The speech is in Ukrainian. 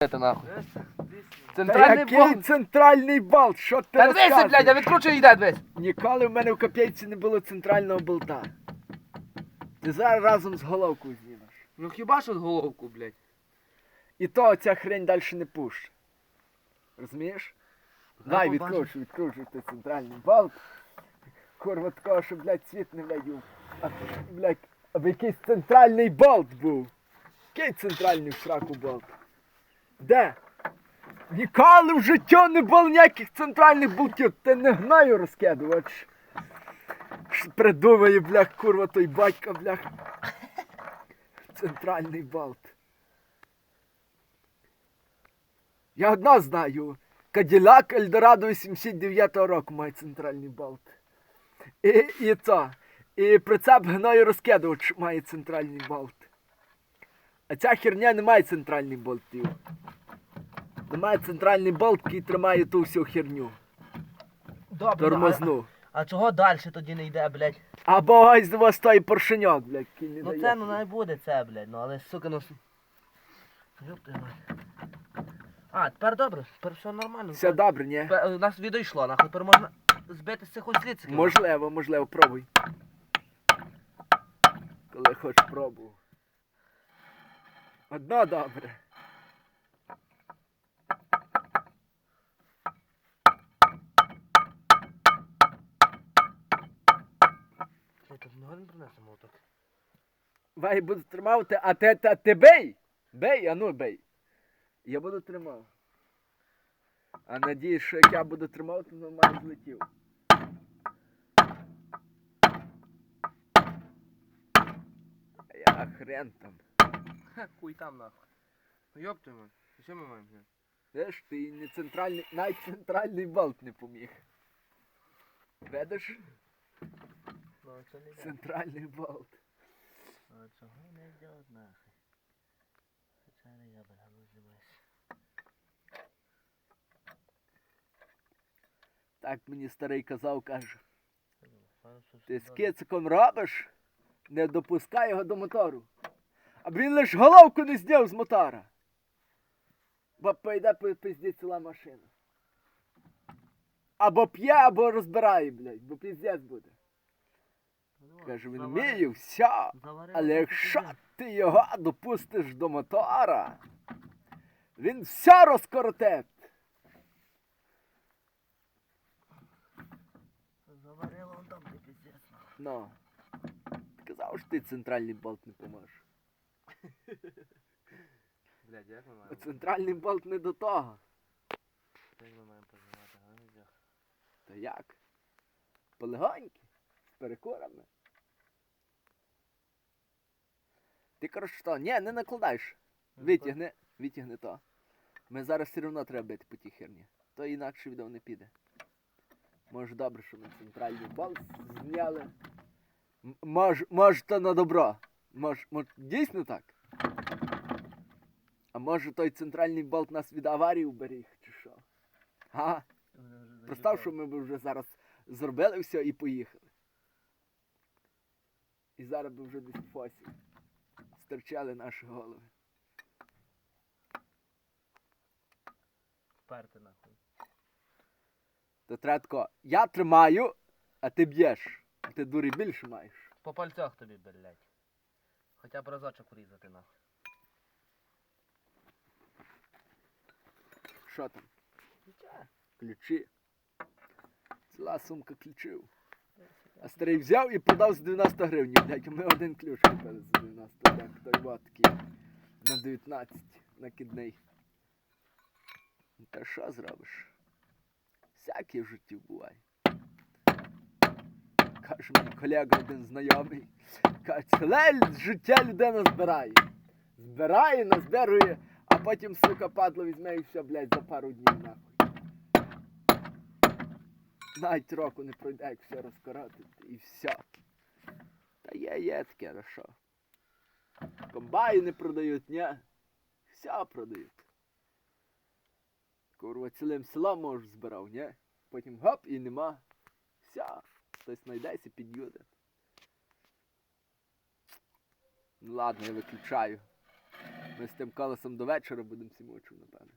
Это нахуй. Та Центральний який болт. центральний болт? Що ти Та дивися, розказуєш? блядь, а відкручуй йде, дивись. Ніколи в мене в копійці не було центрального болта. Ти зараз разом з головкою знімеш. Ну хіба що головку, блядь. І то ця хрень далі не пуще. Розумієш? Дай побачиш. відкручуй ти центральний болт. Курва такого, що, блядь, світ не влядів. А, блядь, аби якийсь центральний болт був. Який центральний в сраку болт? Де? Ніколи в житті не було ніяких центральних болтів. Ти не гнаю розкидувач. Придумає, блядь, курва, той батько, блядь. Центральний болт. Я одна знаю. Каділак Ельдорадо 89-го року має центральний болт. І, і це. І прицеп гною розкидувач має центральний болт. А ця херня не має центральних болтів. Немає центральний болт, який тримає ту всю херню. Добре, Тормозну. А, а чого далі тоді не йде, блядь? Або ось з вас той поршеньок, блядь, який не Ну дає. це ну не буде це, блядь, ну але сука, ну. Ёб твою мать. А, тепер добре, тепер все нормально. Все добре, ні? Тепер, е, У нас відео йшло, нахуй, тепер можна збити з цих осліцьків. Можливо, можливо, пробуй. Коли хоч пробував. Одно добре. Чекай, тут не принесемо отак. Вай буду тримати, а ти, та, ти бей! Бей, а ну бей. Я буду тримав. А надіюсь, що як я буду тримав, то нормально злетів. А я хрен там. Ха, хуй там нахуй. Ну твою мать. Що ми маємо? блядь? Знаєш, ти не центральний, навіть центральний болт не поміг. Видиш? Ну, це не йде. Центральний болт. А чого не йде нахуй? Це не я, бля, ну. Так мені старий казав, каже. Ти все з кициком робиш, не допускай його до мотору. А він лиш головку не зняв з мотора. Бо пойде по пизді ціла машина. Або п'є, або розбирає, блядь, бо піздець буде. Каже, він вміє все. Але якщо ти його допустиш до мотора, він все розкоротить. Заварило он там, ти піздець. Ну. Казав, що ти центральний болт не поможеш. Блядь, як ми маємо? центральний болт не до того. Як ми маємо поживати, а. Та як? Полегоньки, з перекурами. Ти коротше що? Ні, не накладаєш. Витягни, витягни то. Ми зараз все одно треба бити по тій херні. То інакше відео не піде. Може добре, що ми центральний болт зняли. М- Може, може то на добро. Може, може дійсно так? А може той центральний болт нас від аварії уберіг, чи що? Вони Представ, що ми б вже зараз зробили все і поїхали. І зараз би вже десь в фосі стирчали наші голови. Перти нахуй. То треба тако, я тримаю, а ти б'єш. Ти дурі більше маєш. По пальцях тобі, блядь. Хоча б разочок урізати нахуй. Що там? Ключі. Ціла сумка ключів. А старий взяв і продав за 90 гривень, блядь, ми один ключ купили за 90 так, той вот такий. На 19 накидний. Та що зробиш? Всяке в житті буває. Каже мені колега один знайомий. Каже, ціле життя людина збирає. Збирає, назбирує, а потім, сука, падло візьме і все, блядь, за пару днів нахуй. Навіть року не пройде, як все розкоротить і все. Та є, є таке, ну що. Комбайни продають, ні? Все продають. Курва, цілим селом можеш збирав, ні? Потім гоп і нема. Все. Хтось знайдеться, під'юде. Ну ладно, я виключаю. Ми з тим колесом до вечора будемо сімочу, напевне.